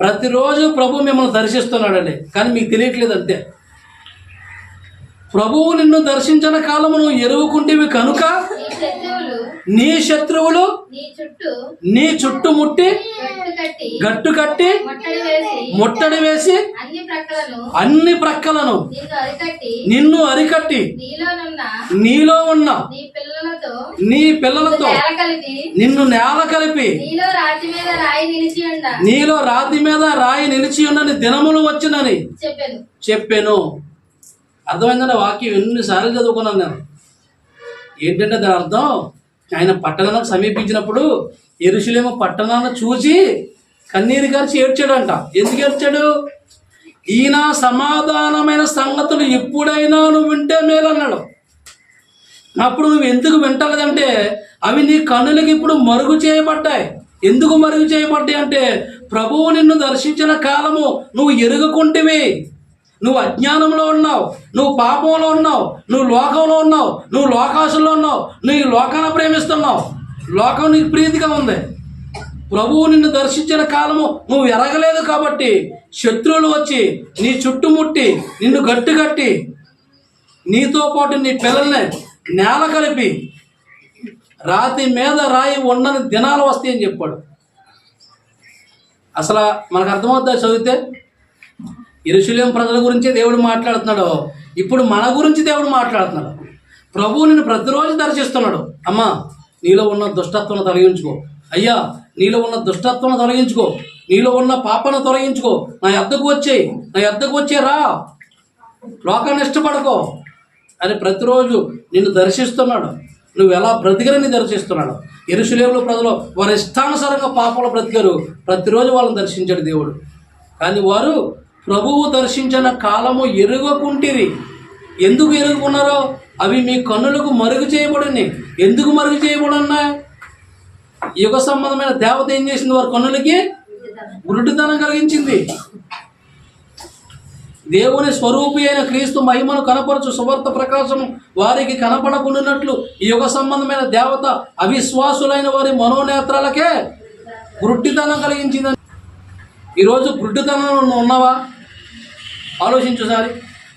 ప్రతిరోజు ప్రభు మిమ్మల్ని దర్శిస్తున్నాడండి. కానీ మీకు తెలియట్లేదు అంతే. ప్రభువు నిన్ను దర్శించిన కాలము నువ్వు ఎరువుకుంటేవి కనుక నీ శత్రువులు నీ చుట్టుముట్టి గట్టు కట్టి ముట్టడి వేసి అన్ని ప్రక్కలను నిన్ను అరికట్టి నీలో ఉన్న నీ పిల్లలతో నిన్ను నేల కలిపి నీలో రాతి మీద రాయి నిలిచి ఉండ. నీలో రాతి మీద రాయి నిలిచి ఉన్నని దినములు వచ్చినని చెప్పాను. చెప్పాను. అర్థమైందంటే వాక్యం ఎన్నిసార్లు చదువుకున్నాను నేను? ఏంటంటే దాని అర్థం? ఆయన పట్టణానికి సమీపించినప్పుడు ఎరుషులేమో పట్టణాన్ని చూసి కన్నీరు గారిచి ఏడ్చాడంట. ఎందుకు ఏడ్చాడు? ఈయన సమాధానమైన సంగతులు ఎప్పుడైనా నువ్వు వింటే మేలన్నాడు. అప్పుడు నువ్వు ఎందుకు వింటలేదంటే అవి నీ కన్నులకి ఇప్పుడు మరుగు చేయబడ్డాయి. ఎందుకు మరుగు చేయబడ్డాయి అంటే ప్రభువు నిన్ను దర్శించిన కాలము నువ్వు ఎరుగుకుంటివి. నువ్వు అజ్ఞానంలో ఉన్నావు నువ్వు పాపంలో ఉన్నావు నువ్వు లోకంలో ఉన్నావు నువ్వు లోకాశంలో ఉన్నావు నువ్వు ఈ లోకాన్ని ప్రేమిస్తున్నావు. లోకం నీకు ప్రీతిగా ఉంది. ప్రభువు నిన్ను దర్శించిన కాలము నువ్వు ఎరగలేదు కాబట్టి శత్రువులు వచ్చి నీ చుట్టుముట్టి నిన్ను గట్టుకట్టి నీతో పాటు నీ పిల్లల్ని నేల కలిపి రాతి మీద రాయి ఉండని దినాలు వస్తాయని చెప్పాడు. అసలు మనకు అర్థమవుతుందా చదివితే? ఇరుషులేం ప్రజల గురించే దేవుడు మాట్లాడుతున్నాడు. ఇప్పుడు మన గురించి దేవుడు మాట్లాడుతున్నాడు. ప్రభువు నిన్ను ప్రతిరోజు దర్శిస్తున్నాడు. అమ్మా నీలో ఉన్న దుష్టత్వం తొలగించుకో. అయ్యా నీలో ఉన్న దుష్టత్వం తొలగించుకో. నీలో ఉన్న పాపను తొలగించుకో. నా ఎద్దకు వచ్చేయి. నా ఎద్దకు వచ్చే రా. లోకాన్ని ఇష్టపడకో. అని ప్రతిరోజు నిన్ను దర్శిస్తున్నాడు. నువ్వు ఎలా బ్రతికరని దర్శిస్తున్నాడు. ఎరుసలేములో ప్రజలు వారి ఇష్టానుసారంగా పాపంలో బ్రతికారు. ప్రతిరోజు వాళ్ళని దర్శించాడు దేవుడు. కానీ వారు ప్రభువు దర్శించిన కాలము ఎరుగకుంటిరి. ఎందుకు ఎరుగుకున్నారో? అవి మీ కన్నులకు మరుగు చేయబడినాయి ఎందుకు మరుగు చేయబడన్నా? యుగ సంబంధమైన దేవత ఏం చేసింది వారి కన్నులకి? గురుడుతనం కలిగించింది. దేవుని స్వరూపి అయిన క్రీస్తు మహిమను కనపరచు సువార్త ప్రకాశం వారికి కనపడకుండానట్లు ఈ యుగ సంబంధమైన దేవత అవిశ్వాసులైన వారి మనోనేత్రాలకే గుడ్డితనం కలిగించిందని. ఈరోజు గుడ్డితనంలో ఉన్నవా? ఆలోచించు సారి.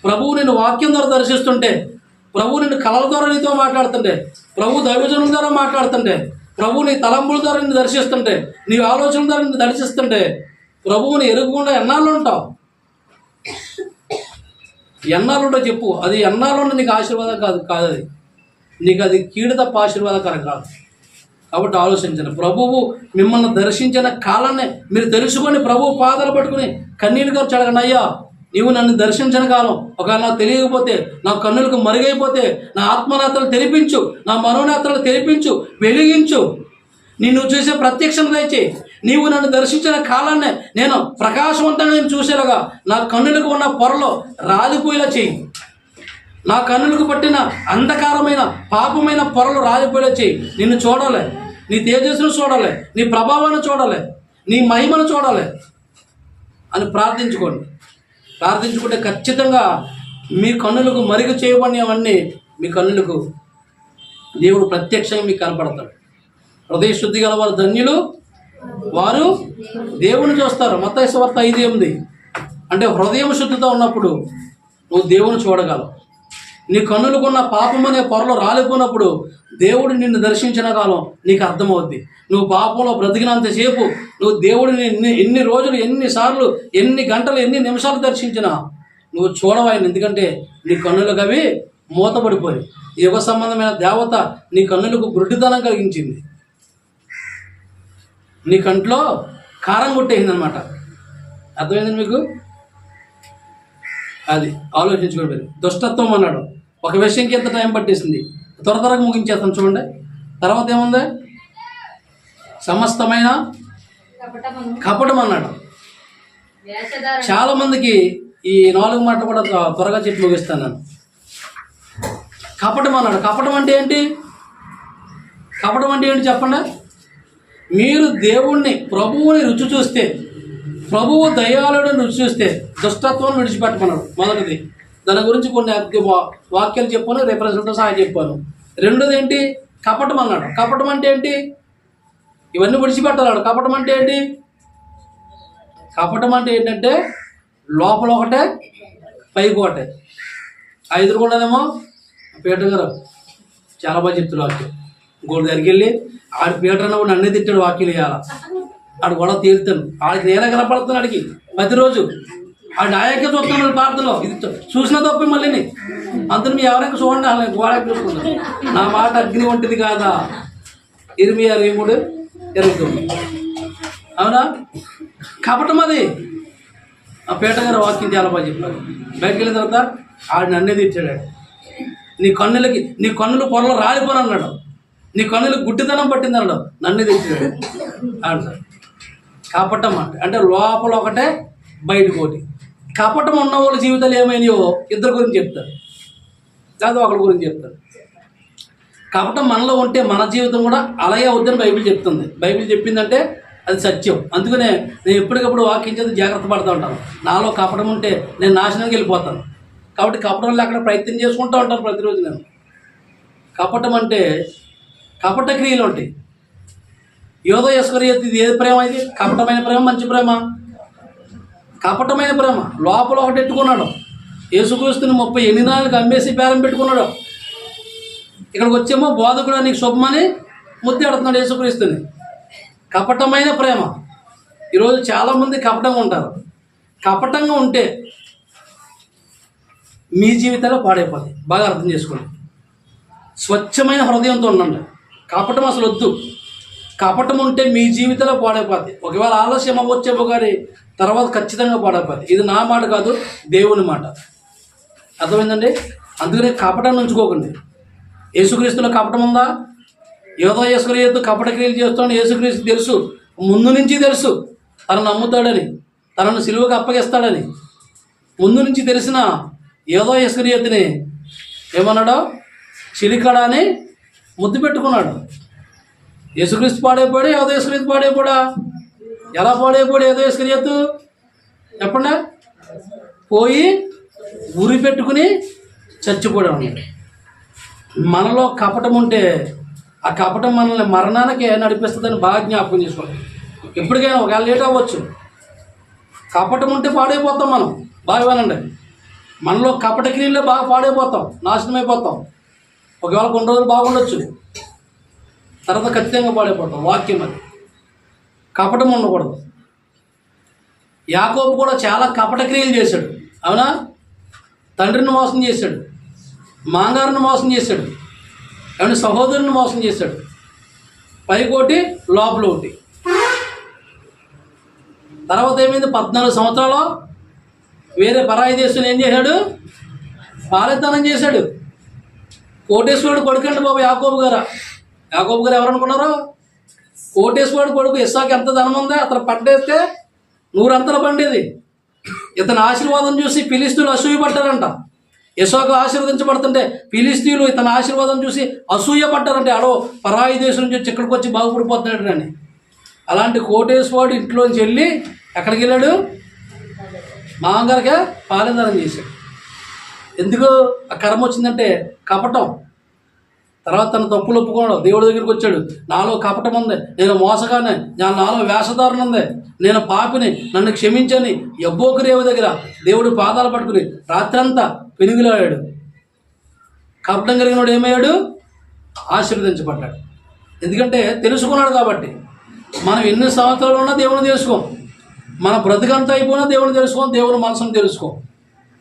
ప్రభువు నేను వాక్యం ద్వారా దర్శిస్తుంటే ప్రభు నేను కళల ద్వారా నీతో మాట్లాడుతుంటే ప్రభు దైవజనుల ద్వారా మాట్లాడుతుంటే ప్రభు నీ తలంపుల ద్వారా నిన్ను దర్శిస్తుంటే నీ ఆలోచనల ద్వారా నిన్ను దర్శిస్తుంటే ప్రభువుని ఎరుగుకుండా ఎన్నాళ్ళు ఉంటావు? ఎన్నాళ్ళుంటో చెప్పు. అది ఎన్నాళ్ళుంటే నీకు ఆశీర్వాదం కాదు కాదు అది నీకు అది కీడు తప్ప ఆశీర్వాదకరం కాదు. కాబట్టి ఆలోచించండి. ప్రభువు మిమ్మల్ని దర్శించిన కాలాన్ని మీరు తెలుసుకొని ప్రభువు పాదాలు పట్టుకుని కన్నీళ్ళు గారు అడగండి అయ్యా నీవు నన్ను దర్శించిన కాలం ఒకవేళ నాకు తెలియకపోతే నా కన్నులకు మరుగైపోతే నా ఆత్మనాథలు తెలిపించు నా మనోనేతలు తెలిపించు వెలిగించు. నిన్ను చూసే ప్రత్యక్షం దయచే నీవు నన్ను దర్శించిన కాలాన్ని నేను ప్రకాశవంతంగా నేను చూసేలాగా నా కన్నులకు ఉన్న పొరలో రాలిపోయేలా చేయి. నా కన్నులకు పట్టిన అంధకారమైన పాపమైన పొరలు రాలిపోయేలా చేయి. నిన్ను చూడాలి. నీ తేజస్సును చూడాలి. నీ ప్రభావాన్ని చూడాలి. నీ మహిమను చూడాలి. అని ప్రార్థించుకోండి. ప్రార్థించుకుంటే ఖచ్చితంగా మీ కన్నులకు మరుగు చేయబడినవన్నీ మీ కన్నులకు దేవుడు ప్రత్యక్షంగా మీకు కనపడతాడు. హృదయ శుద్ధి గల వారు ధన్యులు. వారు దేవుని చూస్తారు. మత వార్త ఐదు ఎనిమిది. అంటే హృదయం శుద్ధితో ఉన్నప్పుడు నువ్వు దేవుని చూడగలవు. నీ కన్నులకున్న పాపం అనే పొరలు రాలిపోయినప్పుడు దేవుడు నిన్ను దర్శించిన కాలం నీకు అర్థమవుద్ది. నువ్వు పాపంలో బ్రతికినంతసేపు నువ్వు దేవుడిని ఎన్ని ఎన్ని రోజులు ఎన్నిసార్లు ఎన్ని గంటలు ఎన్ని నిమిషాలు దర్శించినా నువ్వు చూడవాయని. ఎందుకంటే నీ కన్నులకు అవి మూతపడిపోయి యుగ సంబంధమైన దేవత నీ కన్నులకు గుడ్డితనం కలిగించింది. నీ కంట్లో కారం కొట్టేసింది అనమాట అర్థమైంది మీకు? అది ఆలోచించుకోండి. దుష్టత్వం అన్నాడు. ఒక విషయంకి ఎంత టైం పట్టేసింది. త్వర త్వరగా ముగించేస్తాం చూడండి. తర్వాత ఏముంది? సమస్తమైన కపటం అన్నాడు. చాలా మందికి ఈ నాలుగు మాటలు కూడా త్వరగా చెప్పి ముగిస్తాను నేను. కపటం అన్నాడు. కపటం అంటే ఏంటి? కపటం అంటే ఏంటి చెప్పండి? మీరు దేవుణ్ణి ప్రభువుని రుచి చూస్తే ప్రభువు దయాళుడిని రుచి చూస్తే దుష్టత్వం విడిచిపెట్టమన్నాడు. మొదటిది. దాని గురించి కొన్ని వా- వాక్యాలు చెప్పాను రెఫరెన్స్లతో సహా చెప్పాను. రెండోది ఏంటి? కపటం అన్నాడు. కపటం అంటే ఏంటి? ఇవన్నీ విడిచిపెట్టాలన్నాడు. కపటం అంటే ఏంటి? కపటం అంటే ఏంటంటే లోపల ఒకటే పైకి ఒకటే. ఆ ఎదురుకున్నదేమో పీటర్ గారు. చాలా బాగా చెప్తాడు వాక్యం. గోడ దగ్గరికి వెళ్ళి ఆడు పీటర్ అన్నప్పుడు నన్నే తిట్టాడు వాక్యం వేయాల ఆడు గొడవ తీరుతాను ఆడికి నేనే కనపడుతున్నాడు ఆడికి ప్రతిరోజు. ఆ నాయకే చూస్తున్నాడు ప్రార్థనలో ఇది చూసిన తప్పి మళ్ళీ అందరు మీ ఎవరైనా చూడండి అలా గోడకి చూసుకుంటారు. నా మాట అగ్ని వంటిది కాదా? ఇరవై అరవై మూడు ఇరవై తొమ్మిది అవునా? కపటం అది ఆ పేట గారు వాక్యం చాలా బాగా చెప్పారు. బయటకు వెళ్ళిన తర్వాత ఆడిని నన్నే తెచ్చాడు నీ కన్నులకి నీ కన్నులు పొరలో రాలిపోను అన్నాడు. నీ కన్నులకు గుడ్డితనం పట్టింది అన్నాడు. నన్నే తెచ్చాడు ఆడు. సార్ కపటం అంటే అంటే లోపల ఒకటే బయటకు ఒకటి కపటం ఉన్న వాళ్ళ జీవితాలు ఏమైనాయో ఇద్దరు గురించి చెప్తారు. లేదా ఒకరి గురించి చెప్తారు. కపటం మనలో ఉంటే మన జీవితం కూడా అలాగే అవుద్దని బైబిల్ చెప్తుంది. బైబిల్ చెప్పిందంటే అది సత్యం. అందుకనే నేను ఎప్పటికప్పుడు వాక్యం చేసి జాగ్రత్త పడుతూ ఉంటాను. నాలో కపటం ఉంటే నేను నాశనానికి వెళ్ళిపోతాను. కాబట్టి కపటం లేకుండా ప్రయత్నం చేసుకుంటూ ఉంటాను ప్రతిరోజు నేను. కపటం అంటే కపట క్రియలు ఉంటాయి. యోధ యశ్వరి ఇది ఏది ప్రేమ ఇది? కపటమైన ప్రేమ మంచి ప్రేమ? కపటమైన ప్రేమ లోపల ఒకటి ఎట్టుకున్నాడు యేసుక్రీస్తుని ముప్పై ఎన్ని నాలుగు అమ్మేసి బేరం పెట్టుకున్నాడు. ఇక్కడికి వచ్చేమో బోధకుడు నీకు శుభమని ముద్దెడుతున్నాడు యేసుక్రీస్తుని. కపటమైన ప్రేమ. ఈరోజు చాలామంది కపటంగా ఉంటారు. కపటంగా ఉంటే మీ జీవితాలు పాడైపోతాయి. బాగా అర్థం చేసుకోండి. స్వచ్ఛమైన హృదయంతో ఉండండి. కపటం అసలు వద్దు. కపటం ఉంటే మీ జీవితంలో పాడైపోద్ది. ఒకవేళ ఆలస్యం అవ్వచ్చేమో కానీ తర్వాత ఖచ్చితంగా పాడైపోద్ది. ఇది నా మాట కాదు దేవుని మాట. అర్థమైందండి? అందుకనే కపటాన్ని ఉంచుకోకండి యేసుక్రీస్తులో కపటం ఉందా? యోధో యేసుక్రీస్తు కపట క్రియలు చేస్తాడు యేసుక్రీస్తు తెలుసు. ముందు నుంచి తెలుసు. తనను నమ్ముతాడని తనను సిలువకు అప్పగిస్తాడని. ముందు నుంచి తెలిసిన ఏదో యేసుక్రీస్తుని ఏమన్నాడో? చిలికడా అని ముద్దు పెట్టుకున్నాడు. యేసుక్రీస్తు పాడైపోయాడు ఏదో యేసుక్రీస్తు పాడైపోడా? ఎలా పాడైపోయాడు ఏదో యేసుక్రీస్తు? చెప్పండి. పోయి ఉరి పెట్టుకుని చచ్చిపోవడం మనలో కపటం ఉంటే ఆ కపటం మనల్ని మరణానికి నడిపిస్తుందని బాగా జ్ఞాపకం చేసుకోండి ఎప్పటికైనా ఒకవేళ లేట్ అవ్వచ్చు. కపటం ఉంటే పాడైపోతాం మనం. బాగా వినండి. మనలో కపట క్రియలే బాగా పాడైపోతాం. నాశనం అయిపోతాం ఒకవేళ కొన్ని రోజులు బాగుండొచ్చు. తర్వాత ఖచ్చితంగా పాడైపోతాం వాక్యం అది. కపటం ఉండకూడదు. యాకోబు కూడా చాలా కపట క్రియలు చేశాడు. అవునా? తండ్రిని మోసం చేశాడు. మాంగారిని మోసం చేశాడు. ఏమంటే సహోదరుని మోసం చేశాడు. పైకోటి లోపల ఒకటి తర్వాత ఏమైంది? పద్నాలుగు సంవత్సరాలు వేరే పరాయి దేశం ఏం చేశాడు? పాలితనం చేశాడు. కోటేశ్వరుడు కొడుకండి బాబు యాకోబు గారు. యాకోబు గారు ఎవరనుకున్నారు? కోటేశ్వరుడు కొడుకు ఇస్సాకి ఎంత ధనం ఉందో? అతను పడ్డేస్తే నూరంతల పండేది. ఇతని ఆశీర్వాదం చూసి ఫిలిస్తీన్లు అసూయ పడ్డారంట యశోకు ఆశీర్వదించబడుతుంటే ఫిలిస్తీన్లు ఇతని ఆశీర్వాదం చూసి అసూయ పడ్డారంటే ఆడో పరాయి దేశం నుంచి వచ్చి ఇక్కడికి వచ్చి బాగుపడిపోతున్నాడు అని అలాంటి కోటేశ్వరుడు ఇంట్లోంచి వెళ్ళి ఎక్కడికి వెళ్ళాడు? మామగారికి పాలదానం చేశాడు. ఎందుకు ఆ కర్మ వచ్చిందంటే కపటం. తర్వాత తన తప్పులు ఒప్పుకోవడం. దేవుడి దగ్గరికి వచ్చాడు. నాలో కపటం ఉంది. నేను మోసగానే. నా నాలో వేషధారణ ఉంది. నేను పాపిని. నన్ను క్షమించని ఎబ్బోకు రేవు దగ్గర. దేవుడు పాదాలు పట్టుకుని రాత్రంతా పెనుగులాడాడు. కపటం కలిగిన వాడు ఏమయ్యాడు? ఆశీర్వదించబడ్డాడు. ఎందుకంటే తెలుసుకున్నాడు కాబట్టి. మనం ఎన్ని సంవత్సరాలు ఉన్నా దేవుని తెలుసుకోం. మన బ్రతుకంతా అయిపోయినా దేవుని తెలుసుకోం. దేవుని మనసును తెలుసుకోం.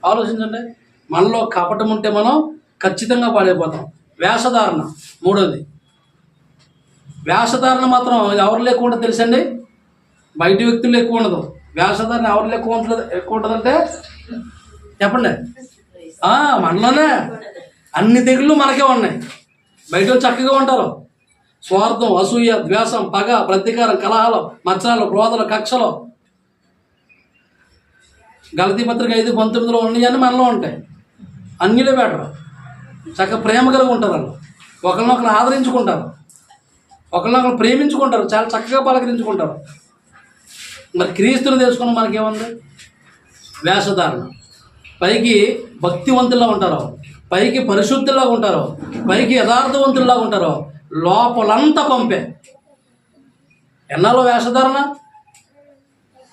ఆలోచించండి. మనలో కపటం ఉంటే మనం ఖచ్చితంగా పాడైపోతాం. వేషధారణ మూడోది. వేషధారణ మాత్రం ఎవరు లేకుండా తెలుసండి? బయట వ్యక్తులు ఎక్కువ ఉండదు. వేషధారణ ఎవరు ఎక్కువ ఉంటుంది ఎక్కువ ఉంటుందంటే? చెప్పండి. మనలోనే. అన్ని తెగుళ్ళు మనకే ఉన్నాయి. బయట చక్కగా ఉంటారు. స్వార్థం అసూయ ద్వేషం పగ ప్రతీకారం కలహాలు మత్సరాలు క్రోధలు కక్షలు. గలతీ పత్రిక ఐదు పంతొమ్మిదిలో ఉన్నాయని మనలో ఉంటాయి. అన్నిలో బెటర్. చక్కగా ప్రేమ కలిగి ఉంటారు వాళ్ళు. ఒకరినొకరు ఆదరించుకుంటారు. ఒకరినొకరు ప్రేమించుకుంటారు. చాలా చక్కగా పలకరించుకుంటారు. మరి క్రీస్తుని తెలుసుకున్న మనకేముంది? వేషధారణ. పైకి భక్తివంతుల్లా ఉంటారు. పైకి పరిశుద్ధుల్లా ఉంటారు. పైకి యథార్థవంతుల్లా ఉంటారు. లోపలంతా పంపే. ఎన్నాలో వేషధారణ?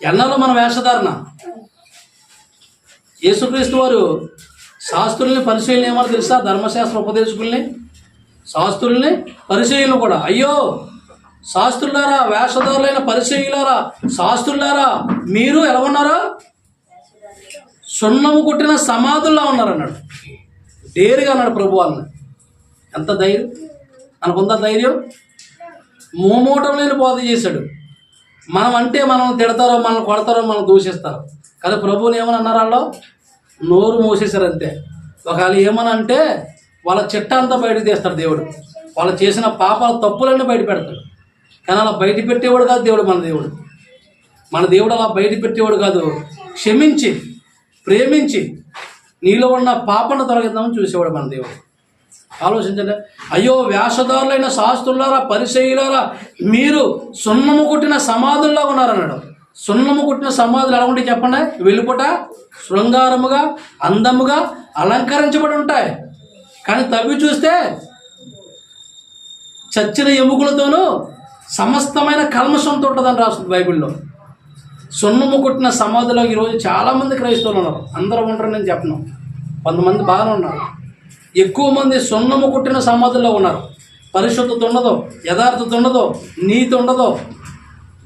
ఎన్నాలో మన వేషధారణ? యేసుక్రీస్తు వారు శాస్త్రుల్ని పరిశీలన ఏమో తెలుసా? ధర్మశాస్త్ర ఉపదేశకుల్ని శాస్త్రుల్ని పరిశీలన కూడా. అయ్యో శాస్త్రులారా వేషధారులైన పరిశీలారా శాస్త్రులారా మీరు ఎలా ఉన్నారా? సున్నము కొట్టిన సమాధుల్లో ఉన్నారన్నాడు. డేరుగా అన్నాడు ప్రభు వాళ్ళని. ఎంత ధైర్యం? మనకుందా ధైర్యం? మోమోటం లేని బోధ చేశాడు. మనం అంటే మనం తిడతారో మనం కొడతారో మనం దూషిస్తారు. కానీ ప్రభువుని ఏమని అన్నారు వాళ్ళు? నోరు మూసేశారు అంతే ఒకవేళ ఏమనంటే అంటే వాళ్ళ చెట్ట అంతా బయటకు తీస్తాడు దేవుడు. వాళ్ళు చేసిన పాపాల తప్పులన్నీ బయట పెడతాడు. కానీ అలా బయట పెట్టేవాడు కాదు దేవుడు మన దేవుడు. మన దేవుడు అలా బయట పెట్టేవాడు కాదు. క్షమించి ప్రేమించి నీలో ఉన్న పాపను తొలగిద్దామని చూసేవాడు మన దేవుడు. ఆలోచించండి. అయ్యో వ్యాసదారులైన శాస్త్రులారా పరిచయులారా మీరు సున్నము కొట్టిన సమాధుల్లో ఉన్నారన్నాడు. సున్నము కుట్టిన సమాధులు ఎలా ఉంటాయి చెప్పండి? వెలుపట శృంగారముగా అందముగా అలంకరించబడి ఉంటాయి. కానీ తవ్వి చూస్తే చచ్చిన ఎముకలతోనూ సమస్తమైన కల్మషంతో ఉంటుందని రాస్తుంది బైబిల్లో. సున్నము కుట్టిన సమాధిలో ఈరోజు చాలామంది క్రైస్తవులు ఉన్నారు. అందరూ ఉండరు నేను చెప్పను. కొంతమంది బాగానే ఉన్నారు. ఎక్కువ మంది సున్నము కుట్టిన సమాధుల్లో ఉన్నారు. పరిశుద్ధత ఉండదు యథార్థత ఉండదు నీతి ఉండదు.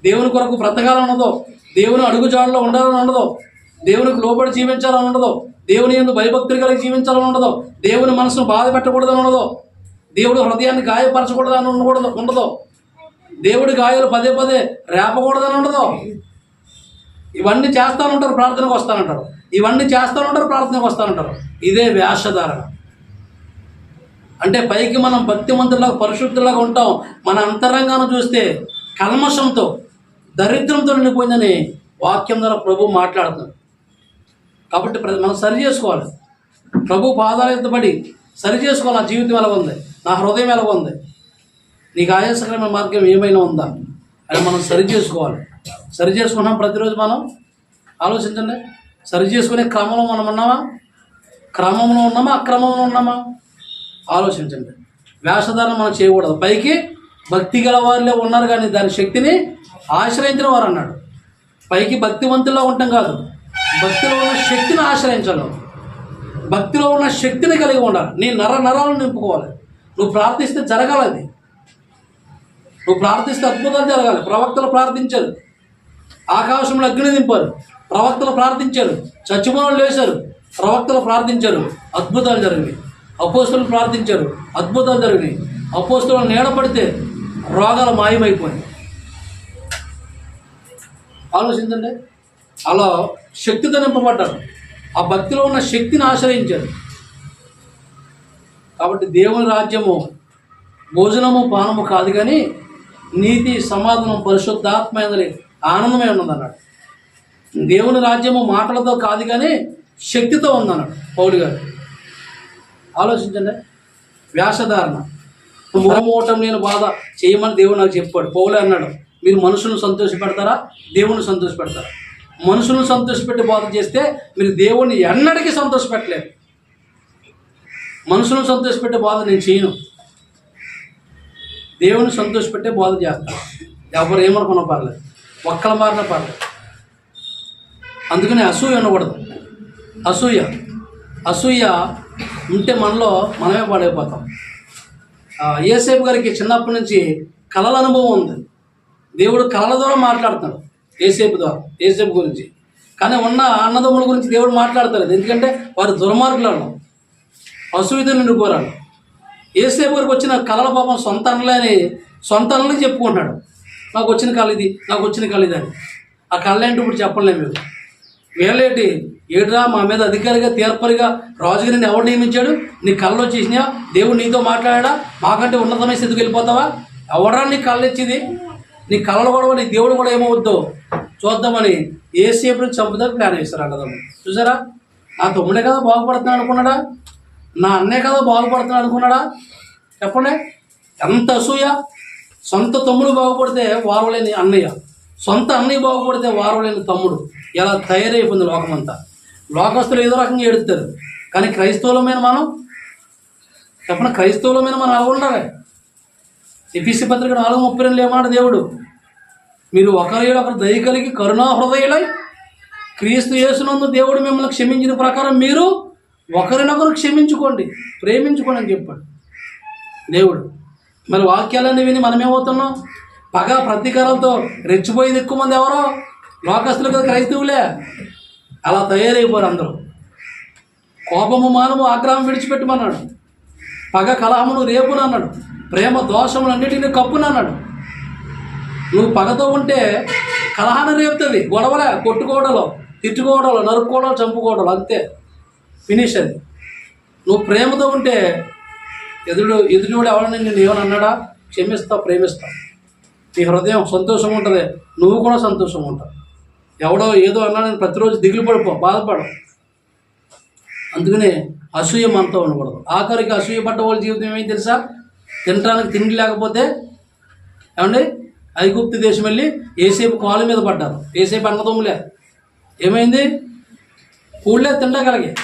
దేవుని కొరకు బ్రతకాలని ఉండదు. దేవుని అడుగుజాడలో ఉండాలని ఉండదు. దేవునికి లోబడి జీవించాలని ఉండదు. దేవుని ఎందు భయభక్తులు కలిగి జీవించాలని ఉండదు. దేవుని మనసును బాధ పెట్టకూడదని ఉండదు. దేవుడు హృదయాన్ని గాయపరచకూడదని ఉండకూడదు ఉండదు. దేవుడి గాయాలు పదే పదే రేపకూడదని ఉండదు. ఇవన్నీ చేస్తానంటారు ప్రార్థనకు వస్తానంటారు ఇవన్నీ చేస్తానంటారు ప్రార్థనకు వస్తానంటారు ఇదే వేషధారణ. అంటే పైకి మనం భక్తిమంతులాగా పరిశుద్ధులాగా ఉంటాం. మన అంతరంగాను చూస్తే కల్మషంతో దరిద్రంతో నిండిపోయిందని వాక్యం ద్వారా ప్రభు మాట్లాడుతున్నాడు. కాబట్టి ప్ర- మనం సరి చేసుకోవాలి. ప్రభు పాదాలు ఎత్తబడి సరి చేసుకోవాలి. నా జీవితం ఎలా ఉంది? నా హృదయం ఎలా ఉంది? నీకు ఆయాసకరమైన మార్గం ఏమైనా ఉందా? అని మనం సరి చేసుకోవాలి. సరి చేసుకున్నాం ప్రతిరోజు మనం? ఆలోచించండి. సరి చేసుకునే క్రమంలో మనం ఉన్నామా? క్రమంలో ఉన్నామా? అక్రమంలో ఉన్నామా? ఆలోచించండి. వేషధారణ మనం చేయకూడదు. పైకి భక్తి గల వారిలో ఉన్నారు కానీ దాని శక్తిని ఆశ్రయించిన వారు అన్నాడు. పైకి భక్తివంతుల్లో ఉండటం కాదు. భక్తిలో ఉన్న శక్తిని ఆశ్రయించాలి భక్తిలో ఉన్న శక్తిని కలిగి ఉండాలి. నీ నర నరాలను నింపుకోవాలి. నువ్వు ప్రార్థిస్తే జరగాలి అది. నువ్వు ప్రార్థిస్తే అద్భుతాలు జరగాలి. ప్రవక్తలు ప్రార్థించారు. ఆకాశంలో అగ్ని నింపారు. ప్రవక్తలు ప్రార్థించారు. చచ్చిపోయిన లేచారు. ప్రవక్తలు ప్రార్థించారు. అద్భుతాలు జరిగినాయి. అపోస్తులు ప్రార్థించారు. అద్భుతాలు జరిగినాయి. అపోస్తులు నీడ పడితే రోగాలు మాయమైపోయాయి. ఆలోచించండి. అలా శక్తితో నింపబడ్డారు ఆ భక్తిలో ఉన్న శక్తిని ఆశ్రయించాడు కాబట్టి దేవుని రాజ్యము భోజనము పానము కాదు కానీ నీతి సమాధానం పరిశుద్ధాత్మైనది ఆనందమే ఉన్నదన్నాడు. దేవుని రాజ్యము మాటలతో కాదు కానీ శక్తితో ఉందన్నాడు పౌలు గారు. ఆలోచించండి. వ్యాసధారణ. మోమోటం నేను బాధ చేయమని దేవుడు నాకు చెప్పాడు. పౌలే అన్నాడు. మీరు మనుషులను సంతోషపెడతారా? దేవుని సంతోషపెడతారా? మనుషులను సంతోషపెట్టి బాధ చేస్తే మీరు దేవుణ్ణి ఎన్నడికి సంతోషపెట్టలేరు. మనుషులను సంతోషపెట్టే బాధ నేను చేయను. దేవుని సంతోషపెట్టే బోధ చేస్తాను ఎవరు ఏమనుకున్నా పర్లేదు. ఒక్కల మారిన పర్లేదు. అందుకని అసూయ ఉండకూడదు. అసూయ. అసూయ ఉంటే మనలో మనమే పాడైపోతాం. ఏసేపు గారికి చిన్నప్పటి నుంచి కళల అనుభవం ఉంది. దేవుడు కళల ద్వారా మాట్లాడుతున్నాడు ఏసేపు ద్వారా ఏసేపు గురించి. కానీ ఉన్న అన్నదమ్ముల గురించి దేవుడు మాట్లాడతాడు ఎందుకంటే వారు దుర్మార్గులను అసూయతో నిండిపోరాడు ఏసేపు గారికి వచ్చిన కళల పాపం సొంత అన్నలే అని సొంత అన్నలకి చెప్పుకుంటాడు నాకు వచ్చిన కళ ఇది నాకు వచ్చిన కళ ఇది అని. ఆ కళ ఏంటి ఇప్పుడు చెప్పలేము మీరు వీళ్ళేంటి? ఏడ్రా మా మీద అధికారిగా తీర్పరిగా రాజుగారిని ఎవరు నియమించాడు? నీ కళ్ళు వచ్చేసినా దేవుడు నీతో మాట్లాడా? మాకంటే ఉన్నతమైన స్థితికి వెళ్ళిపోతావా? ఎవరా నీ కళ్ళు ఇచ్చింది? నీ కళలు కూడా నీ దేవుడు కూడా ఏమవుద్దో చూద్దామని ఏసేపుని చంపుదని ప్లాన్ చేశారు అన్నదమ్ము. చూసారా? నా తమ్ముడే కదా బాగుపడుతున్నాడు అనుకున్నాడా? నా అన్నే కదా బాగుపడుతున్నాడు అనుకున్నాడా? చెప్పండి. ఎంత అసూయ? సొంత తమ్ముడు బాగుపడితే వారవలేని అన్నయ్య. సొంత అన్నయ్య బాగుపడితే వారవలేని తమ్ముడు. ఇలా తయారైపోయింది లోకమంతా. లోకస్తులు ఏదో రకంగా ఏడుస్తారు కానీ క్రైస్తవుల మీద మనం? చెప్పండి క్రైస్తవులమైన మనం అలా ఉండాలి? ఎపిసి పత్రిక నాలుగు ముప్పై రెండు ఏమన్నాడు దేవుడు. మీరు ఒకరి ఒకరు దయ కలిగి కరుణా హృదయులై క్రీస్తు యేసునందు దేవుడు మిమ్మల్ని క్షమించిన ప్రకారం మీరు ఒకరినొకరు క్షమించుకోండి ప్రేమించుకోండి అని చెప్పాడు. దేవుడు మరి వాక్యాలన్నీ విని మనమేమవుతున్నాం? పగ ప్రతీకారాలతో రెచ్చిపోయేది ఎక్కువ మంది ఎవరో? లోకస్తులు కదా క్రైస్తవులే. అలా తయారైపోరు అందరూ. కోపము మానము ఆగ్రహం విడిచిపెట్టమన్నాడు. పగ కలహమును రేపును అన్నాడు ప్రేమ దోషములన్నిటిని కప్పునన్నాడు నువ్వు పగతో ఉంటే కలహాన్ని రేపుతుంది గొడవలే కొట్టుకోవడలో తిట్టుకోవడలో నరుక్కోవడం చంపుకోవడలో అంతే. ఫినిష్ అది. నువ్వు ప్రేమతో ఉంటే ఎదుడు ఎదుటివాడు ఎవరైనా నేను ఏమని అన్నాడా? క్షమిస్తా ప్రేమిస్తా. నీ హృదయం సంతోషం ఉంటుంది నువ్వు కూడా సంతోషం ఉంటావు. ఎవడో ఏదో అన్నాడని ప్రతిరోజు దిగులు పడిపో బాధపడు అందుకనే అసూయ మనతో ఉండకూడదు. ఆఖరికి అసూయ పడ్డ వాళ్ళ జీవితం ఏమైంది తెలుసా? తినడానికి తిండి లేకపోతే ఏమండి? ఐగుప్తి దేశం వెళ్ళి ఏసేపు కాలు మీద పడ్డారు. ఏసేపు అన్నదమ్ములే. ఏమైంది? కూళ్ళే తిండగలిగే.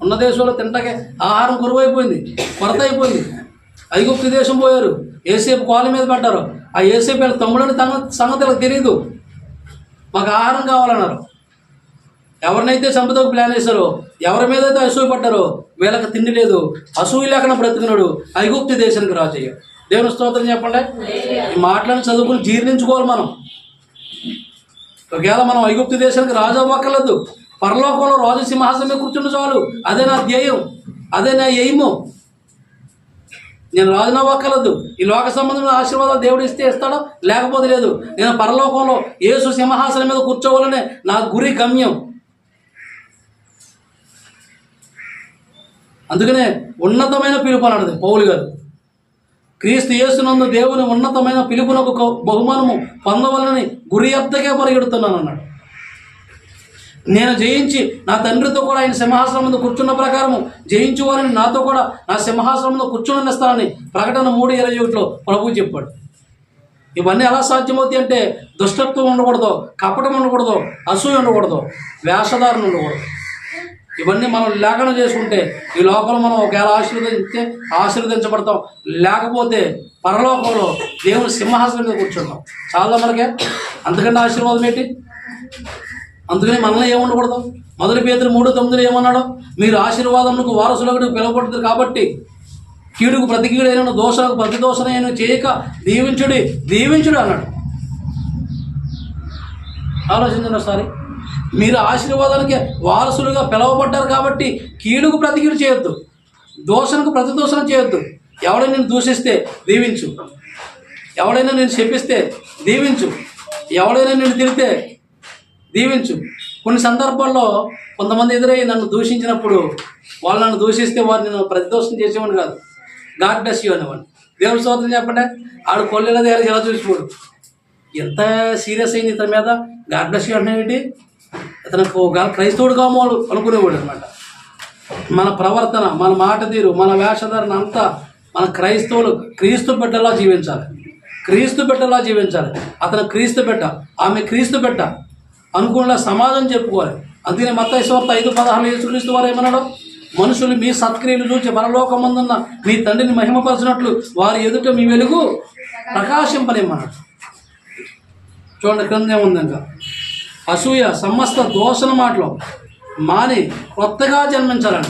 ఉన్న దేశంలో తింటకే ఆహారం కురువైపోయింది కొరత అయిపోయింది. ఐగుప్తి దేశం పోయారు. ఏసేపు కాలు మీద పడ్డారు. ఆ ఏసేపు వీళ్ళ తమ్ముడని తన సంగతులకు తెలియదు మాకు ఆహారం కావాలన్నారు. ఎవరినైతే సంపదకు ప్లాన్ వేశారో ఎవరి మీద అయితే అసూయ పడ్డారో వీళ్ళకి తిండి లేదు. అసూయ లేకుండా బ్రతుకున్నాడు ఐగుప్తి దేశానికి రాజయ్య. దేవుని స్తోత్రం చెప్పండి? ఈ మాటలను చదువుకుని జీర్ణించుకోవాలి మనం. ఒకవేళ మనం ఐగుప్తి దేశానికి రాజు అవ్వక్కర్లేదు. పరలోకంలో రాజు సింహాసనం కూర్చుని చాలు. అదే నా ధ్యేయం. అదే నా ఎయిము. నేను రాజున అవ్వక్కర్లేదు. ఈ లోక సంబంధమైన ఆశీర్వాదాలు దేవుడు ఇస్తే ఇస్తాడో? లేకపోతే లేదు. నేను పరలోకంలో యేసు సింహాసనం మీద కూర్చోవాలనే నా గురి గమ్యం. అందుకనే ఉన్నతమైన పిలుపు అన్నాడు పౌలు గారు. క్రీస్తు యేసునందు దేవుని ఉన్నతమైన పిలుపునకు బహుమానము పొందవలని గురి ఎద్దకే పరిగెడుతున్నాను అన్నాడు. నేను జయించి నా తండ్రితో కూడా ఆయన సింహాసనం ముందు కూర్చున్న ప్రకారము జయించువారని నాతో కూడా నా సింహాసనం మీద కూర్చునిస్తానని ప్రకటన మూడు ఇరవై ఒకటిలో ప్రభు చెప్పాడు. ఇవన్నీ ఎలా సాధ్యమవుతాయి అంటే దుష్టత్వం ఉండకూడదు కపటం ఉండకూడదు అసూయ ఉండకూడదు వేషధారణ ఉండకూడదు. ఇవన్నీ మనం లేఖనం చేసుకుంటే ఈ లోకంలో మనం ఒకవేళ ఆశీర్వదిస్తే ఆశీర్వదించబడతాం. లేకపోతే పరలోకంలో దేవుని సింహాసనం మీద కూర్చుంటాం. చాలా మనకే? అంతకంటే ఆశీర్వాదం ఏంటి? అందుకని మనల్ని ఏముండకూడదు మొదటి పేదలు మూడు తొమ్మిదిలో ఏమన్నాడు? మీరు ఆశీర్వాదములకు వారసులకు పిలవబడుతుంది కాబట్టి కీడుకు ప్రతి కీడైన దోషాలకు ప్రతి దోషనైన చేయక దీవించుడి దీవించుడు అన్నాడు. ఆలోచించండి ఒకసారి. మీరు ఆశీర్వాదానికి వారసులుగా పిలవబడ్డారు కాబట్టి కీడుకు ప్రతికీడు చేయొద్దు. దోషణకు ప్రతిదోషణ చేయొద్దు. ఎవడైనా నేను దూషిస్తే దీవించు. ఎవడైనా నేను శపిస్తే దీవించు. ఎవడైనా నేను తిరిగితే దీవించు. కొన్ని సందర్భాల్లో కొంతమంది ఎదురై నన్ను దూషించినప్పుడు వాళ్ళు నన్ను దూషిస్తే వారు నేను ప్రతిదోషం చేసేవాడిని కాదు. గాడ్ బ్లెస్ యూ అనేవాడిని. దేవుడు స్తోత్రం చెప్పండి. ఆడు కొల్లెల దగ్గర ఎలా చూసిపోడు? ఎంత సీరియస్ అయింది ఇతని మీద గాడ్ బ్లెస్ యూ అంటే ఏంటి? అతనికి ఒక క్రైస్తవుడు కామోలు అనుకునేవాడు అనమాట మన ప్రవర్తన మన మాట తీరు మన వేషధారణ అంతా మన క్రైస్తవులు క్రీస్తు బిడ్డలా జీవించాలి. క్రీస్తు బిడ్డలా జీవించాలి. అతను క్రీస్తు బిడ్డ ఆమె క్రీస్తు బిడ్డ అనుకున్న సమాజం చెప్పుకోవాలి. అందుకని మత్తైశ్వర్త ఐదు పదహారు యేసుక్రీస్తు వారు ఏమన్నాడు? మనుషులు మీ సత్క్రియలు చూచి పరలోకమందున్న మీ తండ్రిని మహిమపరచినట్లు వారి ఎదుట మీ వెలుగు ప్రకాశింపలేమన్నాడు చూడండి క్రింద ఏముంది ఇంకా అసూయ సమస్త దోషణ మాటలు. మాని కొత్తగా జన్మించాలంట.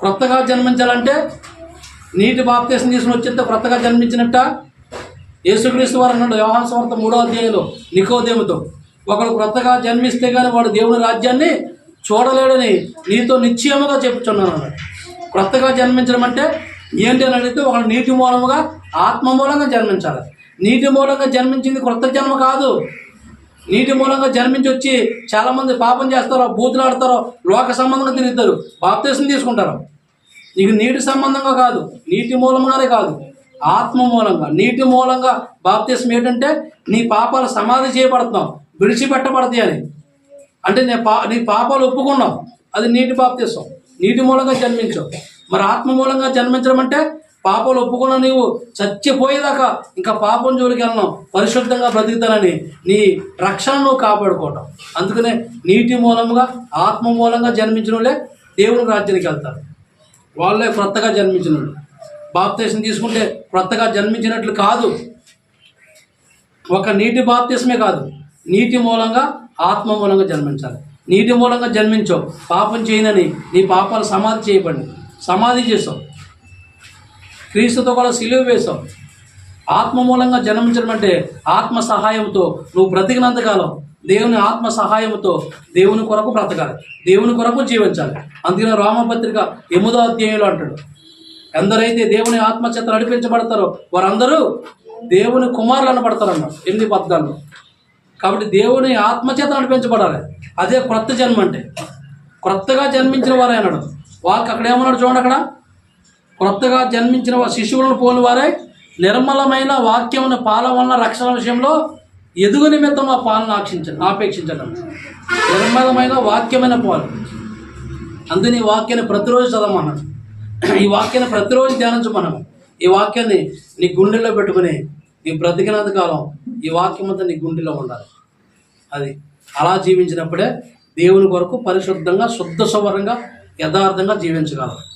కొత్తగా జన్మించాలంటే నీటి బాప్తీసం తీసుకుని వచ్చేస్తే కొత్తగా జన్మించినట్ట? యేసుక్రీస్తు వారు అన్నాడు వ్యవహార స్వార్థ మూడో అధ్యాయంలో నికోదేముతో ఒకడు కొత్తగా జన్మిస్తే కానీ వాడు దేవుని రాజ్యాన్ని చూడలేడని నీతో నిశ్చయముగా చెప్పుచున్నాను అన్నాడు. కొత్తగా జన్మించడం అంటే ఏంటి అని అడిగితే ఒకడు నీటి మూలముగా ఆత్మ మూలంగా జన్మించాలి. నీటి మూలంగా జన్మించింది కొత్త జన్మ కాదు. నీటి మూలంగా జన్మించి వచ్చి చాలా మంది పాపం చేస్తారో బూతులు ఆడతారో లోక సంబంధంగా తిరుగుతారు. బాప్తీసం తీసుకుంటారు. నీకు నీటి సంబంధంగా కాదు నీటి మూలంగానే కాదు ఆత్మ మూలంగా. నీటి మూలంగా బాప్తీసం ఏంటంటే నీ పాపాలు సమాధి చేయబడుతున్నావు విడిచిపెట్టబడతాయి అని. అంటే నీ పా నీ పాపాలు ఒప్పుకున్నావు. అది నీటి బాప్తీసం. నీటి మూలంగా జన్మించావు. మరి ఆత్మ మూలంగా జన్మించడం అంటే పాపాలు ఒప్పుకున్న నీవు చచ్చిపోయేదాకా ఇంకా పాపం జోలికి వెళ్ళను పరిశుద్ధంగా బ్రతుకుతానని నీ రక్షణను కాపాడుకోవటం. అందుకనే నీటి మూలంగా ఆత్మ మూలంగా జన్మించిన వాళ్ళే దేవుని రాజ్యానికి వెళ్తారు. వాళ్ళే క్రొత్తగా జన్మించిన వాళ్ళు. బాప్తీసం తీసుకుంటే క్రొత్తగా జన్మించినట్లు కాదు. ఒక నీటి బాప్తీసమే కాదు. నీటి మూలంగా ఆత్మ మూలంగా జన్మించాలి. నీటి మూలంగా జన్మించావు పాపం చేయనని నీ పాపాలు సమాధి చేయబడి సమాధి చేసావు. క్రీస్తుతో కూడా సిలువ వేశావు. ఆత్మ మూలంగా జన్మించడం అంటే ఆత్మ సహాయంతో నువ్వు బ్రతికినంతకాలం దేవుని ఆత్మ సహాయంతో దేవుని కొరకు బ్రతకాలి దేవుని కొరకు జీవించాలి. అందుకని రామపత్రిక ఎనిమిదో అధ్యాయంలో అంటాడు. ఎందరైతే దేవుని ఆత్మ నడిపించబడతారో వారందరూ దేవుని కుమారులు అనబడతారు అన్నాడు ఎనిమిది పద్నాలుగు. కాబట్టి దేవుని ఆత్మచేత నడిపించబడాలి. అదే క్రొత్త జన్మ అంటే క్రొత్తగా జన్మించిన వారే అన్నాడు. వాక్ అక్కడ ఏమన్నాడు చూడండి అక్కడ? క్రొత్తగా జన్మించిన శిశువులను పోని వారే నిర్మలమైన వాక్యమున పాల వలన రక్షణ విషయంలో ఎదుగు నిమిత్తం ఆ పాలన ఆక్షించడం ఆపేక్షించడం. నిర్మలమైన వాక్యమైన పాలు. అందుని వాక్యాన్ని ప్రతిరోజు చదవమన్నాడు. ఈ వాక్యాన్ని ప్రతిరోజు ధ్యానించమన్నాము ఈ వాక్యాన్ని నీ గుండెలో పెట్టుకుని నీ బ్రతికినంత కాలం ఈ వాక్యం అంతా నీ గుండెలో ఉండాలి. అది అలా జీవించినప్పుడే దేవుని కొరకు పరిశుద్ధంగా శుద్ధ స్వరంగా యథార్థంగా జీవించగలం.